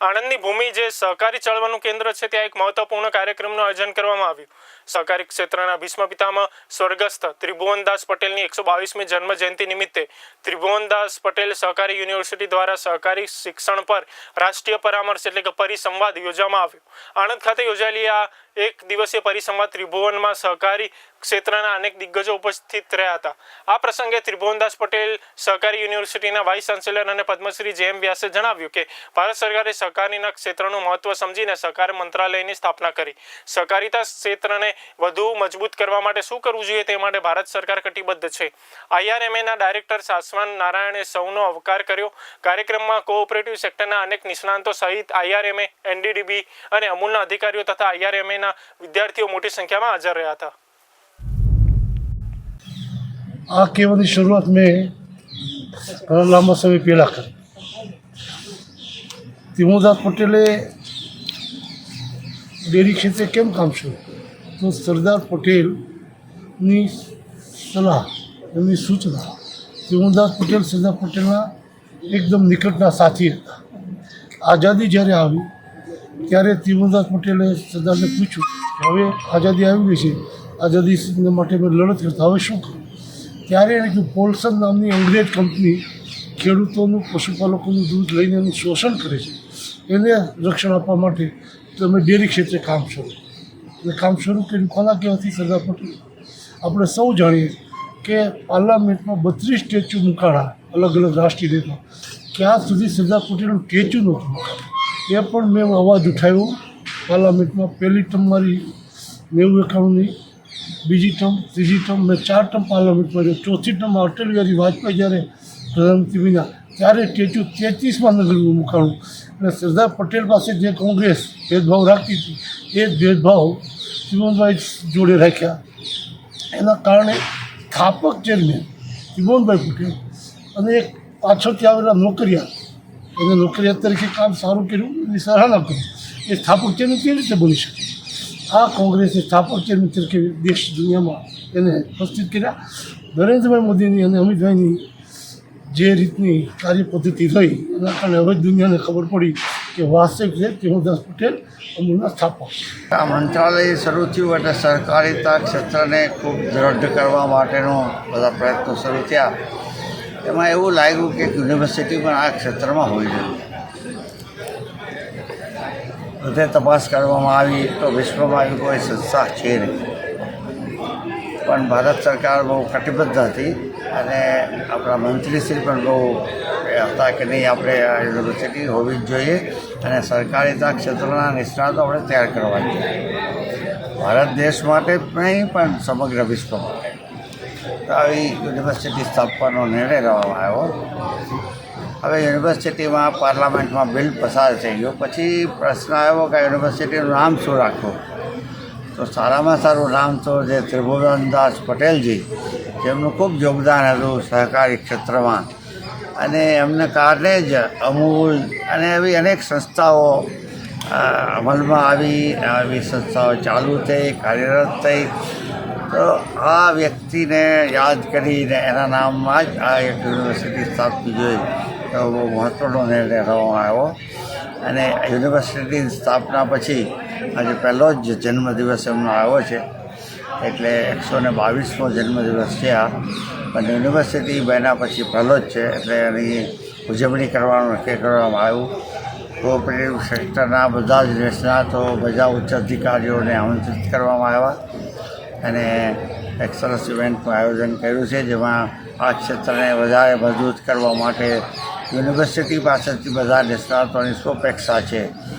આણંદની ભૂમિ જે સહકારી ચળવળનું કેન્દ્ર છે, ત્યાં એક મહત્વપૂર્ણ કાર્યક્રમનું આયોજન કરવામાં આવ્યું. સહકારી ક્ષેત્રના ભીષ્મ પિતામાં સ્વર્ગસ્થ ત્રિભુવનદાસ પટેલની એકસો બાવીસમી જન્મ જયંતિ નિમિત્તે ત્રિભુવનદાસ પટેલ સહકારી યુનિવર્સિટી દ્વારા સહકારી શિક્ષણ પર રાષ્ટ્રીય પરામર્શ એટલે કે પરિસંવાદ યોજવામાં આવ્યો. આણંદ ખાતે યોજાયેલી આ એક દિવસીય પરિસંવાદ ત્રિભુવનમાં સહકારી ક્ષેત્રના અનેક દિગ્ગજો ઉપસ્થિત રહ્યા હતા. આ પ્રસંગે ત્રિભુવનદાસ પટેલ સહકારી યુનિવર્સિટીના વાઇસ ચાન્સેલર અને પદ્મશ્રી જે એમ વ્યાસે જણાવ્યું કે, ભારત સરકારે સહકારીના ક્ષેત્રનું મહત્વ સમજીને સહકાર મંત્રાલયની સ્થાપના કરી. સહકારિતા ક્ષેત્રને વધુ મજબૂત કરવા માટે શું કરવું જોઈએ તે માટે ભારત સરકાર કટિબદ્ધ છે. આઈઆરએમએના ડાયરેક્ટર શાસવાન નારાયણે સૌનો આવકાર કર્યો. કાર્યક્રમમાં કોઓપરેટિવ સેક્ટરના અનેક નિષ્ણાંતો સહિત આઈઆરએમએ, એનડીડીબી અને અમૂલના અધિકારીઓ તથા આઈઆરએમએના વિદ્યાર્થીઓ મોટી સંખ્યામાં હાજર રહ્યા હતા. આ કહેવાની શરૂઆત મેં ઘણા લાંબા સમય પહેલાં કરી. તિમોદાસ પટેલે ડેરી ક્ષેત્રે કેમ કામ શરૂ તો સરદાર પટેલની સલાહ, એમની સૂચના, તિમોદાસ પટેલ, સરદાર પટેલના એકદમ નિકટના સાથી હતા. આઝાદી જ્યારે આવી ત્યારે તિમોદાસ પટેલે સરદારને પૂછ્યું કે હવે આઝાદી આવી ગઈ છે. આઝાદી માટે મેં લડત કરતા, હવે શું કરું? ત્યારે એને કીધું, પોલસન નામની અંગ્રેજ કંપની ખેડૂતોનું, પશુપાલકોનું દૂધ લઈને એનું શોષણ કરે છે. એને રક્ષણ આપવા માટે તમે ડેરી ક્ષેત્રે કામ શરૂ એટલે કામ શરૂ કર્યું. કોના કહેવાથી? સરદાર પટેલ. આપણે સૌ જાણીએ કે પાર્લામેન્ટમાં બત્રીસ સ્ટેચ્યુ મુકાણા અલગ અલગ રાષ્ટ્રીય નેતા. ક્યાં સુધી સરદાર પટેલનું સ્ટેચ્યુ નહોતું એ પણ મેં અવાજ ઉઠાવ્યો. પાર્લામેન્ટમાં પહેલી ટર્મ મારી નેવું એકાણુંની, બીજી ટર્મ, ત્રીજી ટર્મ, મેં ચાર ટર્મ પાર્લામેન્ટમાં રહ્યો ચોથી ટર્મ અટલ બિહારી વાજપેયી જ્યારે પ્રધાનમંત્રી બન્યા, ત્યારે સ્ટેચ્યુ તેત્રીસમાં નગરનું મુકાણું. અને સરદાર પટેલ પાસે જે કોંગ્રેસ ભેદભાવ રાખતી હતી, એ જ ભેદભાવ ત્રિભુવનભાઈ જોડે રાખ્યા. એના કારણે સ્થાપક ચેરમેન ત્રિભુવનભાઈ પટેલ અને એક પાછળથી આવેલા નોકરિયાત એને નોકરિયાત તરીકે કામ સારું કર્યું, એની સરાહના કરી. એ સ્થાપત્યનું કેવી રીતે બની શકે? આ કોંગ્રેસે સ્થાપત્યનું તરીકે દેશ દુનિયામાં એને ઉપસ્થિત કર્યા. નરેન્દ્રભાઈ મોદીની અને અમિતભાઈની જે રીતની કાર્ય પદ્ધતિ રહી એના કારણે હવે દુનિયાને ખબર પડી કે વાસ્તવિક છે તિમોદાસ પટેલ, અમૂલના સ્થાપક. આ મંત્રાલય શરૂ થયું એટલે સરકારીતા ક્ષેત્રને ખૂબ દ્રઢ કરવા માટેનો બધા પ્રયત્નો શરૂ થયા. એમાં એવું લાગ્યું કે યુનિવર્સિટી પણ આ ક્ષેત્રમાં હોવી જોઈએ. બધે તપાસ કરવામાં આવી, તો વિશ્વમાં આવી કોઈ સંસ્થા છે નહીં. પણ ભારત સરકાર બહુ કટિબદ્ધ હતી અને આપણા મંત્રીશ્રી પણ બહુ હતા કે નહીં, આપણે આ યુનિવર્સિટી હોવી જ જોઈએ અને સરકારીતા ક્ષેત્રના નિષ્ણાતો આપણે તૈયાર કરવા જોઈએ. ભારત દેશ માટે નહીં, પણ સમગ્ર વિશ્વ માટે આવી યુનિવર્સિટી સ્થાપવાનો નિર્ણય લેવામાં આવ્યો. હવે યુનિવર્સિટીમાં પાર્લામેન્ટમાં બિલ પસાર થઈ ગયો. પછી પ્રશ્ન આવ્યો કે યુનિવર્સિટીનું નામ શું રાખવું? તો સારામાં સારું નામ તો જે ત્રિભુવનદાસ પટેલજી, જેમનું ખૂબ યોગદાન હતું સહકારી ક્ષેત્રમાં. અને એમને કારણે જ અમૂલ અને એવી અનેક સંસ્થાઓ અમલમાં આવી આવી સંસ્થાઓ ચાલુ થઈ, કાર્યરત થઈ. તો આ વ્યક્તિને યાદ કરીને એના નામમાં જ આ એક યુનિવર્સિટી સ્થાપવી જોઈએ તો બહુ મહત્ત્વનો નિર્ણય લેવામાં આવ્યો. અને યુનિવર્સિટીની સ્થાપના પછી આજે પહેલો જ જન્મદિવસ એમનો આવ્યો છે. એટલે એકસો ને બાવીસમો જન્મદિવસ છે આ. પણ યુનિવર્સિટી બન્યા પછી પહેલો જ છે. એટલે એની ઉજવણી કરવાનું નક્કી કરવામાં આવ્યું. કોઓપરેટિવ સેક્ટરના બધા જ નિષ્ણાતો બધા ઉચ્ચ અધિકારીઓને આમંત્રિત કરવામાં આવ્યા. અને એક સરસ ઇવેન્ટનું આયોજન કર્યું છે, જેમાં આ ક્ષેત્રને વધારે મજબૂત કરવા માટે યુનિવર્સિટી પાસેથી બધા નિષ્ણાતોની શું અપેક્ષા છે.